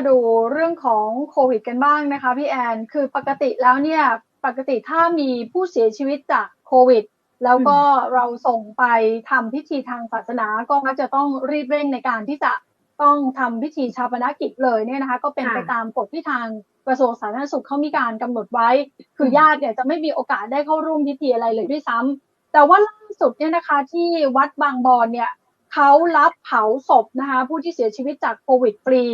มาดูเรื่องของโควิดกันบ้างนะคะพี่แอน คือปกติแล้วเนี่ยปกติถ้ามีผู้เสียชีวิตจากโควิด แล้วก็เราส่งไปทำพิธีทางศาสนาก็มักจะต้องรีบเร่งในการที่จะต้องทำพิธีชาปนกิจเลยเนี่ยนะคะ ก็เป็นไปตามกฎที่ทางกระทรวงสาธารณสุขเขามีการกำหนดไว้ คือญาติเนี่ยจะไม่มีโอกาสได้เข้าร่วมพิธีอะไรเลยด้วยซ้ำแต่ว่าล่าสุดเนี่ยนะคะที่วัดบางบอนเนี่ยเขารับเผาศพนะคะผู้ที่เสียชีวิตจากโควิดฟรี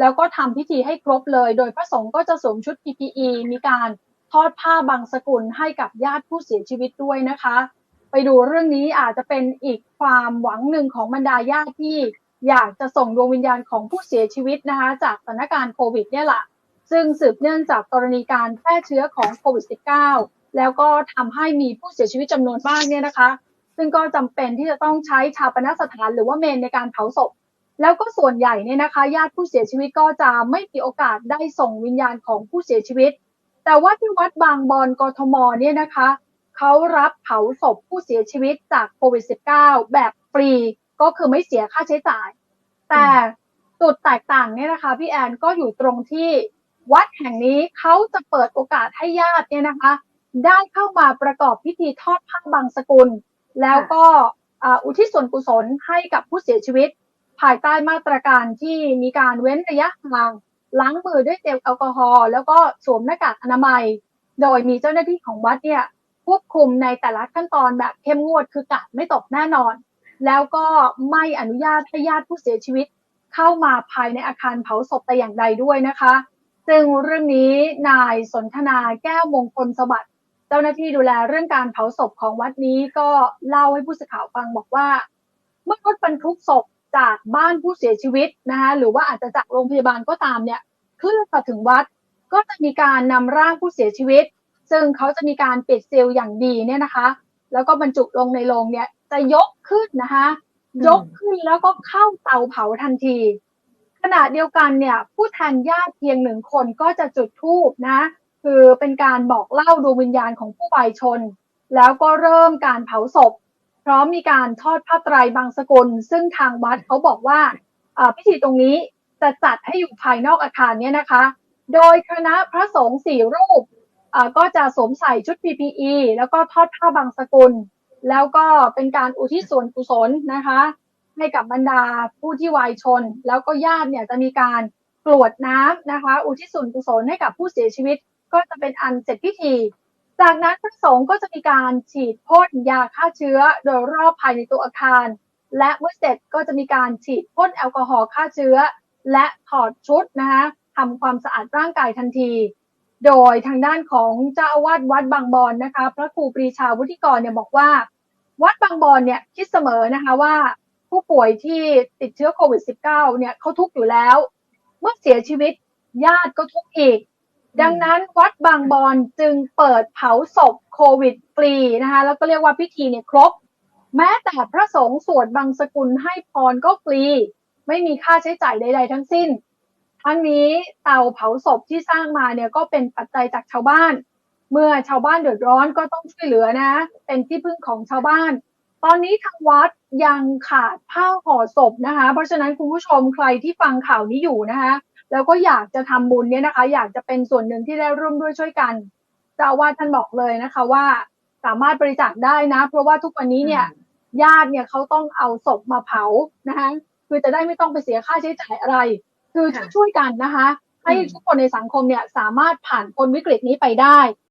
แล้วก็ทำพิธีให้ครบเลย โดยพระสงฆ์ก็จะสวมชุด PPE มีการทอดผ้าบางสกุลให้กับญาติผู้เสียชีวิตด้วยนะคะ ไปดูเรื่องนี้อาจจะเป็นอีกความหวังหนึ่งของบรรดาญาติที่อยากจะส่งดวงวิญญาณของผู้เสียชีวิตนะคะ จากสถานการณ์โควิดเนี่ยแหละซึ่งสืบเนื่องจากกรณีการแพร่เชื้อของโควิด -19 แล้วก็ทำให้มีผู้เสียชีวิตจำนวนมากเนี่ยนะคะ ซึ่งก็จำเป็นที่จะต้องใช้ชาปนสถานหรือว่าเมนในการเผาศพ แล้วก็ส่วนใหญ่เนี่ยนะคะญาติผู้เสียชีวิตก็จะไม่มีโอกาสได้ส่งวิญญาณของผู้เสียชีวิต แต่ว่าที่วัดบางบอนกทมเนี่ยนะคะเขารับเผาศพผู้เสียชีวิตจากโควิด -19 แบบฟรีก็คือไม่เสียค่าใช้จ่าย แต่จุดแตกต่างเนี่ยนะคะพี่แอนก็อยู่ตรงที่วัดแห่งนี้เขาจะเปิดโอกาสให้ญาติเนี่ยนะคะ ได้เข้ามาประกอบพิธีทอดผ้าบางสกุล แล้วก็อุทิศส่วนกุศลให้กับผู้เสียชีวิต ภายใต้มาตรการที่มีการเว้นระยะห่างล้างมือด้วยเจลแอลกอฮอล์แล้วก็สวมหน้ากากอนามัย โดยมีเจ้าหน้าที่ของวัดเนี่ยควบคุมในแต่ละขั้นตอนแบบเข้มงวดคือกาดไม่ตกแน่นอน แล้วก็ไม่อนุญาตให้ญาติผู้เสียชีวิต เข้ามาภายในอาคารเผาศพแต่อย่างใดด้วยนะคะ ซึ่งเรื่องนี้นายสนทนาแก้วมงคลสวัสดิ์เจ้าหน้าที่ดูแลเรื่องการเผาศพของวัดนี้ก็เล่าให้ผู้สื่อข่าวฟังบอกว่า เมื่อรถบรรทุกศพ จากบ้านผู้เสียชีวิตนะคะหรือว่าอาจจะจากโรงพยาบาลก็ตามเนี่ยเคลื่อนมาถึงวัด ก็จะมีการนำร่างผู้เสียชีวิต ซึ่งเขาจะมีการปิดซีลอย่างดีเนี่ยนะคะ แล้วก็บรรจุลงในโรงเนี่ยจะยกขึ้นนะคะยกขึ้นแล้วก็เข้าเตาเผาทันที ขณะเดียวกันเนี่ยผู้แทนญาติเพียงหนึ่งคนก็จะจุดธูปนะ คือเป็นการบอกเล่าดวงวิญญาณของผู้วายชน แล้วก็เริ่มการเผาศพ พร้อมมีการทอดผ้าไตรบางสกุล ซึ่งทางวัดเขาบอกว่าพิธีตรงนี้จะจัดให้อยู่ภายนอกอาคารเนี่ยนะคะ โดยคณะพระสงฆ์สี่รูปก็จะสวมใส่ชุด PPE แล้วก็ทอดผ้าบางสกุล แล้วก็เป็นการอุทิศส่วนกุศลนะคะ ให้กับบรรดาผู้ที่วายชน แล้วก็ญาติเนี่ยจะมีการกรวดน้ำนะคะ อุทิศส่วนกุศลให้กับผู้เสียชีวิต ก็จะเป็นอันเสร็จพิธี จากนั้นพระสงฆ์ก็จะมีการฉีดพ่นยาฆ่าเชื้อโดยรอบภายในตัวอาคาร และเมื่อเสร็จก็จะมีการฉีดพ่นแอลกอฮอล์ฆ่าเชื้อ และถอดชุดนะคะทำความสะอาดร่างกายทันที โดยทางด้านของเจ้าอาวาสวัดบางบอนนะคะ พระครูปรีชาวุฒิกรเนี่ยบอกว่า วัดบางบอนเนี่ยคิดเสมอนะคะว่าผู้ป่วยที่ติดเชื้อโควิด -19 เนี่ยเขาทุกข์อยู่แล้ว เมื่อเสียชีวิตญาติก็ทุกข์อีก ดังนั้นวัดบางบอนจึงเปิดเผาศพโควิดฟรีนะคะแล้วก็เรียกว่าพิธีเนี่ยครบ แม้แต่พระสงฆ์สวดบางสกุลให้พรก็ฟรี ไม่มีค่าใช้จ่ายใด ๆ ทั้งสิ้น ทั้งนี้เตาเผาศพที่สร้างมาเนี่ยก็เป็นปัจจัยจากชาวบ้าน เมื่อชาวบ้านเดือดร้อนก็ต้องช่วยเหลือนะ เป็นที่พึ่งของชาวบ้าน ตอนนี้ทางวัดยังขาดผ้าห่อศพนะคะ เพราะฉะนั้นคุณผู้ชมใครที่ฟังข่าวนี้อยู่นะคะ แล้วก็อยากจะทำบุญเนี่ยนะคะ อยากจะเป็นส่วนหนึ่งที่ได้ร่วมด้วยช่วยกันเจ้าอาวาสท่านบอกเลยนะคะว่าสามารถบริจาคได้นะ เพราะว่าทุกวันนี้เนี่ยญาติเนี่ยเขาต้องเอาศพมาเผานะคะคือจะได้ไม่ต้องไปเสียค่าใช้จ่ายอะไร คือช่วยๆกันนะคะ ให้ทุกคนในสังคมเนี่ยสามารถผ่านพ้นวิกฤตนี้ไปได้